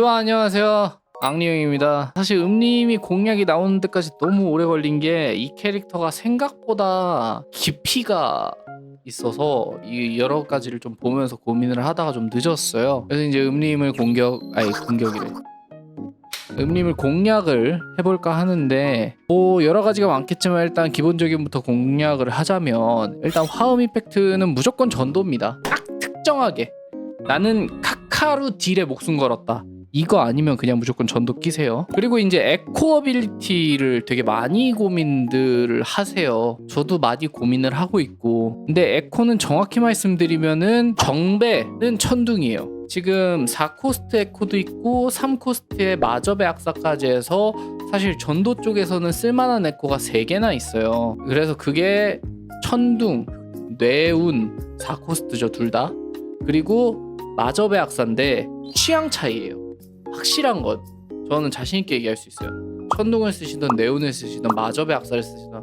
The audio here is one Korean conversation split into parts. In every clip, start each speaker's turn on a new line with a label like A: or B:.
A: 이와 안녕하세요. 앙리용입니다. 사실 음님이 공략이 나오는 데까지 너무 오래 걸린 게 이 캐릭터가 생각보다 깊이가 있어서 이 여러 가지를 좀 보면서 고민을 하다가 좀 늦었어요. 그래서 이제 음님을 공격 아니 공격이래. 음님을 공략을 해볼까 하는데 뭐 여러 가지가 많겠지만 일단 기본적인부터 공략을 하자면 일단 화음 이펙트는 무조건 전도입니다. 딱 특정하게 나는 카카루 딜에 목숨 걸었다. 이거 아니면 그냥 무조건 전도 끼세요. 그리고 이제 에코 어빌리티를 되게 많이 고민들을 하세요. 저도 많이 고민을 하고 있고. 근데 에코는 정확히 말씀드리면은 정배는 천둥이에요. 지금 4코스트 에코도 있고 3코스트에 마접의 악사까지 해서 사실 전도 쪽에서는 쓸만한 에코가 3개나 있어요. 그래서 그게 천둥, 뇌운, 4코스트죠 둘 다. 그리고 마접의 악사인데 취향 차이예요. 확실한 건 저는 자신 있게 얘기할 수 있어요. 천둥을 쓰시든 네온을 쓰시든 마접의 악사를 쓰시든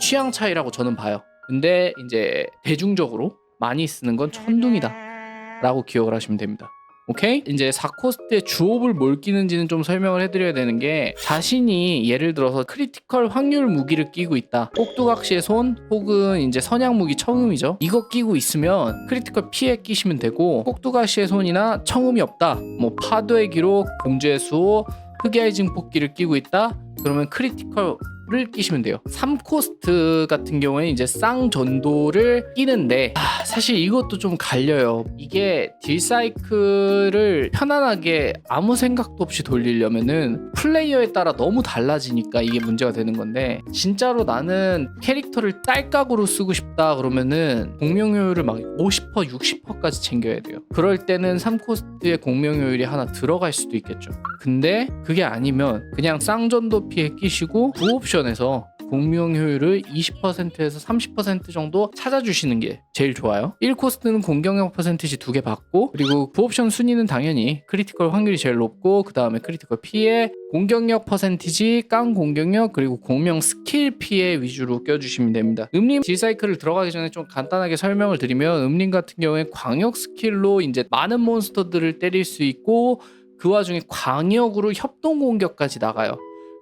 A: 취향 차이라고 저는 봐요. 근데 이제 대중적으로 많이 쓰는 건 천둥이다라고 기억을 하시면 됩니다. 오케이? 이제 4코스트에 주옵을 뭘 끼는지는 좀 설명을 해드려야 되는 게 자신이 예를 들어서 크리티컬 확률 무기를 끼고 있다. 꼭두각시의 손 혹은 이제 선양 무기 청음이죠. 이거 끼고 있으면 크리티컬 피해 끼시면 되고 꼭두각시의 손이나 청음이 없다. 뭐 파도의 기록, 공주의 수호, 흑야의 증폭기를 끼고 있다. 그러면 크리티컬 을 끼시면 돼요. 3코스트 같은 경우에 이제 쌍전도를 끼는데 아, 사실 이것도 좀 갈려요. 이게 딜 사이클을 편안하게 아무 생각도 없이 돌리려면은 플레이어에 따라 너무 달라지니까 이게 문제가 되는 건데 진짜로 나는 캐릭터를 딸깍으로 쓰고 싶다 그러면은 공명 효율을 막 50% 60%까지 챙겨야 돼요. 그럴 때는 3코스트의 공명 효율이 하나 들어갈 수도 있겠죠. 근데 그게 아니면 그냥 쌍전도 피해 끼시고 부옵션 에서 공명 효율을 20%에서 30% 정도 찾아주시는 게 제일 좋아요. 1코스트는 공격력 퍼센티지 두 개 받고 그리고 부옵션 순위는 당연히 크리티컬 확률이 제일 높고 그 다음에 크리티컬 피해, 공격력 퍼센티지, 깡 공격력 그리고 공명 스킬 피해 위주로 껴주시면 됩니다. 음림 딜 사이클을 들어가기 전에 좀 간단하게 설명을 드리면 음림 같은 경우에 광역 스킬로 이제 많은 몬스터들을 때릴 수 있고 그 와중에 광역으로 협동 공격까지 나가요.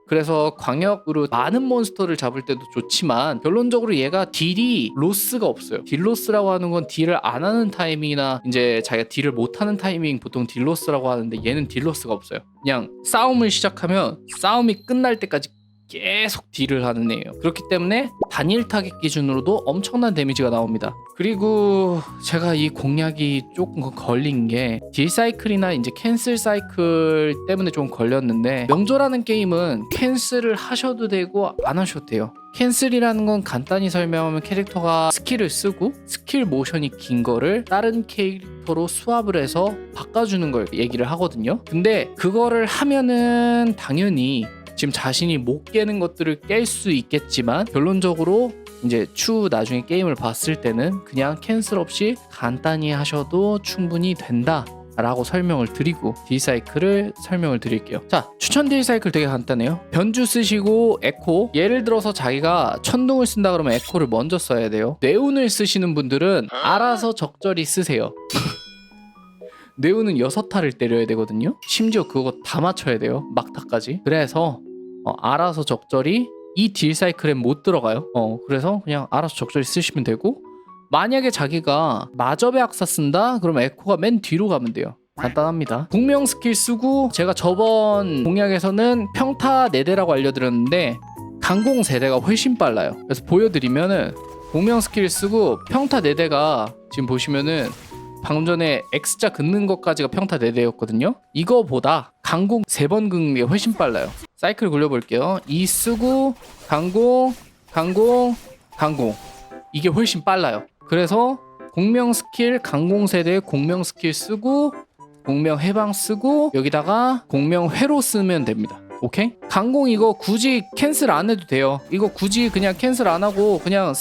A: 그래서 광역으로 많은 몬스터를 잡을 때도 좋지만 결론적으로 얘가 딜이 로스가 없어요. 딜 로스라고 하는 건 딜을 안 하는 타이밍이나 이제 자기가 딜을 못 하는 타이밍 보통 딜 로스라고 하는데 얘는 딜 로스가 없어요. 그냥 싸움을 시작하면 싸움이 끝날 때까지 계속 딜을 하는 애예요. 그렇기 때문에 단일 타겟 기준으로도 엄청난 데미지가 나옵니다. 그리고 제가 이 공략이 조금 걸린 게 딜 사이클이나 이제 캔슬 사이클 때문에 좀 걸렸는데 명조라는 게임은 캔슬을 하셔도 되고 안 하셔도 돼요. 캔슬이라는 건 간단히 설명하면 캐릭터가 스킬을 쓰고 스킬 모션이 긴 거를 다른 캐릭터로 수합을 해서 바꿔주는 걸 얘기를 하거든요. 근데 그거를 하면은 당연히 지금 자신이 못 깨는 것들을 깰 수 있겠지만 결론적으로 이제 추후 나중에 게임을 봤을 때는 그냥 캔슬 없이 간단히 하셔도 충분히 된다. 라고 설명을 드리고 딜사이클을 설명을 드릴게요. 자 추천 딜사이클 되게 간단해요. 변주 쓰시고 에코. 예를 들어서 자기가 천둥을 쓴다 그러면 에코를 먼저 써야 돼요. 뇌운을 쓰시는 분들은 알아서 적절히 쓰세요. 뇌운은 여섯 타를 때려야 되거든요. 심지어 그거 다 맞춰야 돼요. 막타까지. 그래서 어, 알아서 적절히 이 딜 사이클엔 못 들어가요. 어, 그래서 그냥 알아서 적절히 쓰시면 되고 만약에 자기가 마접의 악사 쓴다? 그럼 에코가 맨 뒤로 가면 돼요. 간단합니다. 공명 스킬 쓰고 제가 저번 공략에서는 평타 4대라고 알려드렸는데 강공 세대가 훨씬 빨라요. 그래서 보여드리면은 공명 스킬 쓰고 평타 4대가 지금 보시면은 방금 전에 X자 긋는 것까지가 평타 4대였거든요. 이거보다 강공 3번 긋는 게 훨씬 빨라요. 사이클 굴려볼게요. 이 쓰고 강공, 강공, 강공. 이게 훨씬 빨라요. 그래서 공명 스킬 강공 세대 공명 스킬 쓰고 공명 해방 쓰고 여기다가 공명 회로 쓰면 됩니다. 오케이? 강공 이거 굳이 캔슬 안 해도 돼요. 이거 굳이 그냥 캔슬 안 하고 그냥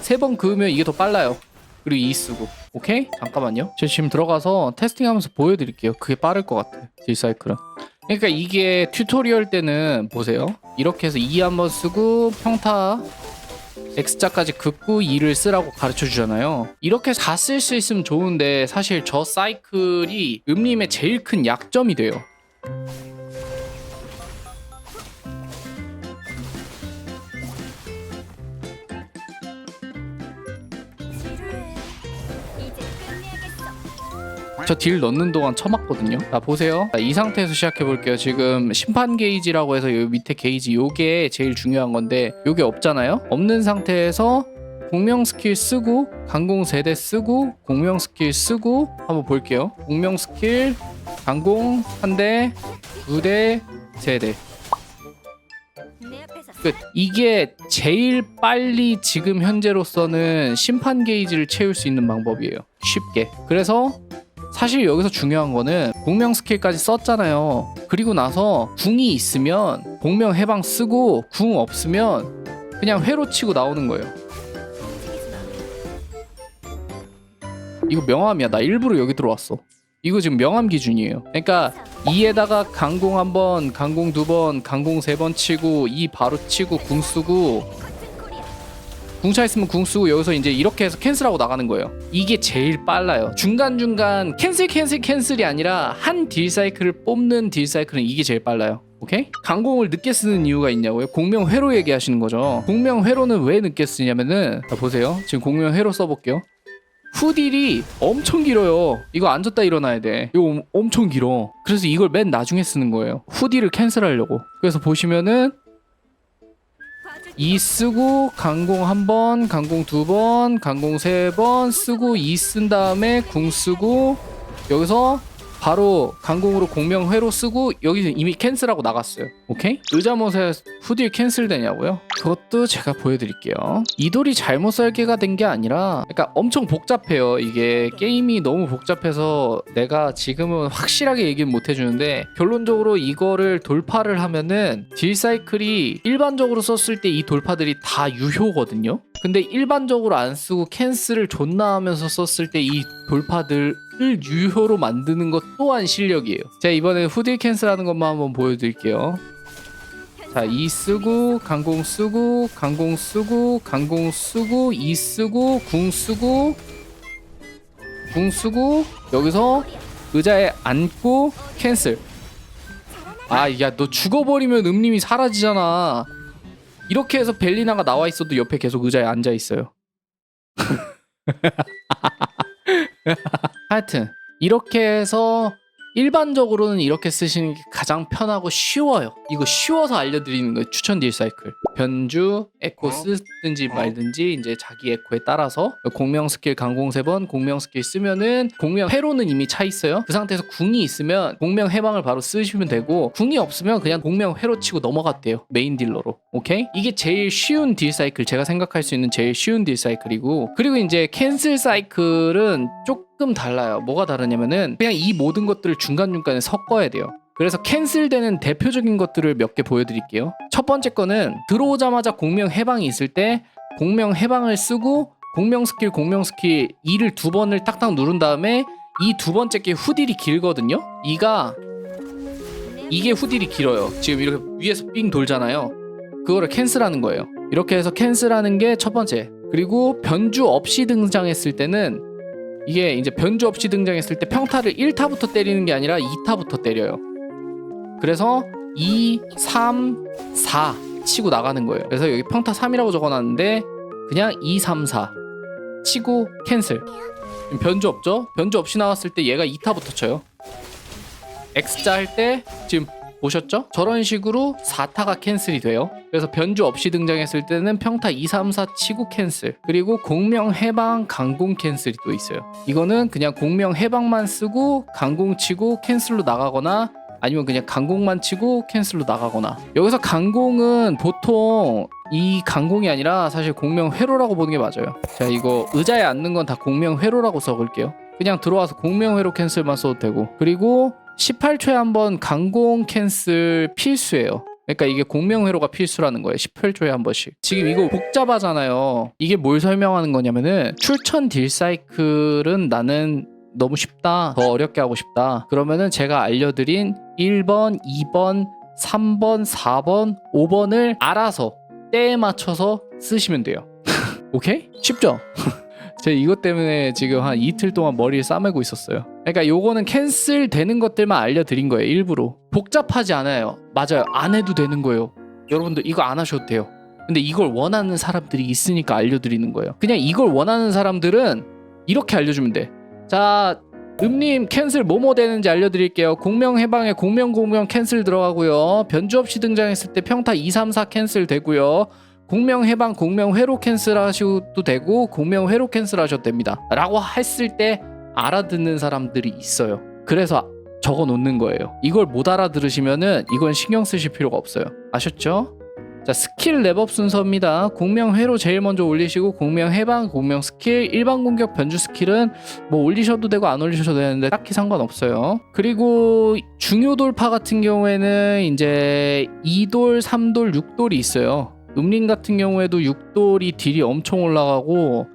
A: 세 번 그으면 이게 더 빨라요. 그리고 이 쓰고 오케이? 잠깐만요. 제가 지금 들어가서 테스팅하면서 보여드릴게요. 그게 빠를 것 같아. 딜사이클은. 그러니까 이게 튜토리얼 때는 보세요. 이렇게 해서 2 한번 쓰고 평타 X자까지 긋고 2를 쓰라고 가르쳐 주잖아요. 이렇게 다 쓸 수 있으면 좋은데 사실 저 사이클이 음림의 제일 큰 약점이 돼요. 저 딜 넣는 동안 쳐맞거든요. 자 보세요. 자, 이 상태에서 시작해 볼게요. 지금 심판 게이지라고 해서 여기 밑에 게이지 요게 제일 중요한 건데 요게 없잖아요. 없는 상태에서 공명 스킬 쓰고 강공 세대 쓰고 공명 스킬 쓰고 한번 볼게요. 공명 스킬 강공 한 대, 두 대, 세 대. 끝. 이게 제일 빨리 지금 현재로서는 심판 게이지를 채울 수 있는 방법이에요. 쉽게. 그래서 사실 여기서 중요한 거는 공명 스킬까지 썼잖아요. 그리고 나서 궁이 있으면 공명 해방 쓰고 궁 없으면 그냥 회로 치고 나오는 거예요. 이거 명함이야. 나 일부러 여기 들어왔어. 이거 지금 명함 기준이에요. 그러니까 2에다가 강공 한 번, 강공 두 번, 강공 세 번 치고 2 바로 치고 궁 쓰고. 궁차 있으면 궁 쓰고 여기서 이제 이렇게 해서 캔슬하고 나가는 거예요. 이게 제일 빨라요. 중간중간 캔슬 캔슬 캔슬이 아니라 한 딜 사이클을 뽑는 딜 사이클은 이게 제일 빨라요. 오케이? 강공을 늦게 쓰는 이유가 있냐고요? 공명 회로 얘기하시는 거죠. 공명 회로는 왜 늦게 쓰냐면은 자 보세요. 지금 공명 회로 써볼게요. 후딜이 엄청 길어요. 이거 앉았다 일어나야 돼. 이거 엄- 엄청 길어. 그래서 이걸 맨 나중에 쓰는 거예요. 후딜을 캔슬하려고. 그래서 보시면은 2 쓰고 강공 한 번, 강공 두 번, 강공 세 번 쓰고 2 쓴 다음에 궁 쓰고 여기서 바로 강공으로 공명 회로 쓰고 여기서 이미 캔슬하고 나갔어요. 오케이? 의자못에 후딜 캔슬되냐고요? 그것도 제가 보여드릴게요. 이 돌이 잘못 설계가 된 게 아니라 그러니까 엄청 복잡해요. 이게 게임이 너무 복잡해서 내가 지금은 확실하게 얘기는 못 해주는데 결론적으로 이거를 돌파를 하면은 딜 사이클이 일반적으로 썼을 때 이 돌파들이 다 유효거든요. 근데 일반적으로 안 쓰고 캔슬을 존나 하면서 썼을 때 이 돌파들 을 유효로 만드는 것 또한 실력이에요. 제가 이번에 후딜 캔슬하는 것만 한번 보여드릴게요. 자, 2 쓰고 강공 쓰고 강공 쓰고 강공 쓰고 2 쓰고 궁 쓰고 궁 쓰고 여기서 의자에 앉고 캔슬. 아, 야, 너 죽어버리면 음림이 사라지잖아. 이렇게 해서 벨리나가 나와 있어도 옆에 계속 의자에 앉아 있어요. 하여튼 이렇게 해서 일반적으로는 이렇게 쓰시는 게 가장 편하고 쉬워요. 이거 쉬워서 알려드리는 거예요. 추천 딜 사이클. 변주, 에코 쓰든지 말든지 이제 자기 에코에 따라서 공명 스킬 강공 세 번, 공명 스킬 쓰면은 공명 회로는 이미 차 있어요. 그 상태에서 궁이 있으면 공명 해방을 바로 쓰시면 되고 궁이 없으면 그냥 공명 회로 치고 넘어갔대요. 메인 딜러로. 오케이? 이게 제일 쉬운 딜 사이클. 제가 생각할 수 있는 제일 쉬운 딜 사이클이고 그리고 이제 캔슬 사이클은 조금 달라요. 뭐가 다르냐면은 그냥 이 모든 것들을 중간중간에 섞어야 돼요. 그래서 캔슬되는 대표적인 것들을 몇 개 보여드릴게요. 첫 번째 거는 들어오자마자 공명 해방이 있을 때 공명 해방을 쓰고 공명 스킬 공명 스킬 2를 두 번을 딱딱 누른 다음에 이 두 번째 게 후딜이 길거든요. 이가
B: 내
A: 이게 후딜이 길어요. 지금 이렇게 위에서 삥 돌잖아요. 그거를 캔슬하는 거예요. 이렇게 해서 캔슬하는 게 첫 번째. 그리고 변주 없이 등장했을 때는 이게 이제 변주 없이 등장했을 때 평타를 1타부터 때리는 게 아니라 2타부터 때려요. 그래서 2, 3, 4 치고 나가는 거예요. 그래서 여기 평타 3이라고 적어놨는데 그냥 2, 3, 4 치고 캔슬. 변주 없죠? 변주 없이 나왔을 때 얘가 2타부터 쳐요. X자 할 때 지금 보셨죠? 저런 식으로 4타가 캔슬이 돼요. 그래서 변주 없이 등장했을 때는 평타 2, 3, 4 치고 캔슬. 그리고 공명 해방 강공 캔슬이 또 있어요. 이거는 그냥 공명 해방만 쓰고 강공 치고 캔슬로 나가거나 아니면 그냥 강공만 치고 캔슬로 나가거나 여기서 강공은 보통 이 강공이 아니라 사실 공명 회로라고 보는 게 맞아요. 자 이거 의자에 앉는 건 다 공명 회로라고 써볼게요. 그냥 들어와서 공명 회로 캔슬만 써도 되고 그리고 18초에 한 번 강공 캔슬 필수예요. 그러니까 이게 공명 회로가 필수라는 거예요. 18초에 한 번씩. 지금 이거 복잡하잖아요. 이게 뭘 설명하는 거냐면은 출천 딜 사이클은 나는 너무 쉽다. 더 어렵게 하고 싶다. 그러면은 제가 알려드린 1번, 2번, 3번, 4번, 5번을 알아서 때에 맞춰서 쓰시면 돼요. 오케이? 쉽죠? 제가 이것 때문에 지금 한 이틀 동안 머리를 싸매고 있었어요. 그러니까 요거는 캔슬 되는 것들만 알려드린 거예요. 일부러. 복잡하지 않아요. 맞아요. 안 해도 되는 거예요. 여러분들 이거 안 하셔도 돼요. 근데 이걸 원하는 사람들이 있으니까 알려드리는 거예요. 그냥 이걸 원하는 사람들은 이렇게 알려주면 돼. 자, 음님 캔슬 뭐뭐 되는지 알려드릴게요. 공명 해방에 공명 공명 캔슬 들어가고요. 변주 없이 등장했을 때 평타 2, 3, 4 캔슬 되고요. 공명 해방 공명 회로 캔슬 하셔도 되고 공명 회로 캔슬 하셔도 됩니다. 라고 했을 때 알아듣는 사람들이 있어요. 그래서 적어 놓는 거예요. 이걸 못 알아들으시면은 이건 신경 쓰실 필요가 없어요. 아셨죠? 자 스킬 랩업 순서입니다. 공명 회로 제일 먼저 올리시고 공명 해방, 공명 스킬, 일반 공격 변주 스킬은 뭐 올리셔도 되고 안 올리셔도 되는데 딱히 상관없어요. 그리고 중요 돌파 같은 경우에는 이제 2돌, 3돌, 6돌이 있어요. 음린 같은 경우에도 6돌이 딜이 엄청 올라가고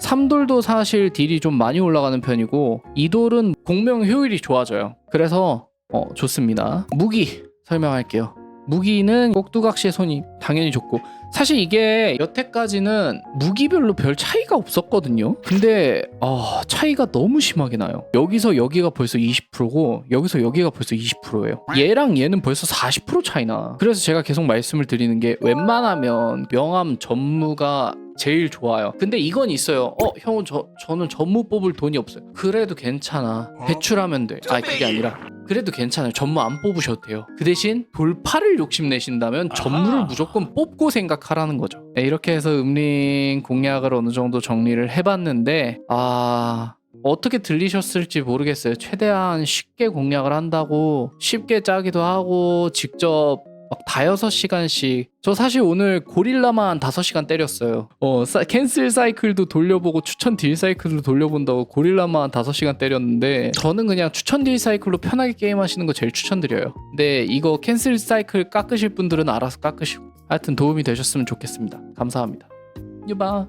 A: 3돌도 사실 딜이 좀 많이 올라가는 편이고 2돌은 공명 효율이 좋아져요. 그래서 어, 좋습니다. 무기 설명할게요. 무기는 꼭두각시의 손이 당연히 좋고 사실 이게 여태까지는 무기별로 별 차이가 없었거든요. 근데 아, 차이가 너무 심하게 나요. 여기서 여기가 벌써 20%고 여기서 여기가 벌써 20%예요. 얘랑 얘는 벌써 40% 차이나. 그래서 제가 계속 말씀을 드리는 게 웬만하면 명함 전무가 제일 좋아요. 근데 이건 있어요. 어, 형은 저 저는 전무 뽑을 돈이 없어요. 그래도 괜찮아. 배출하면 돼. 아, 그게 아니라 그래도 괜찮아요. 전무 안 뽑으셔도 돼요. 그 대신 돌파를 욕심내신다면 전무를 무조건 뽑고 생각하라는 거죠. 네, 이렇게 해서 음린 공략을 어느 정도 정리를 해봤는데 아 어떻게 들리셨을지 모르겠어요. 최대한 쉽게 공략을 한다고 쉽게 짜기도 하고 직접 막 다여섯 시간씩. 저 사실 오늘 고릴라만 다섯 시간 때렸어요. 어 사- 캔슬 사이클도 돌려보고 추천 딜 사이클도 돌려본다고 고릴라만 다섯 시간 때렸는데 저는 그냥 추천 딜 사이클로 편하게 게임하시는 거 제일 추천드려요. 근데 이거 캔슬 사이클 깎으실 분들은 알아서 깎으시고 하여튼 도움이 되셨으면 좋겠습니다. 감사합니다. 유바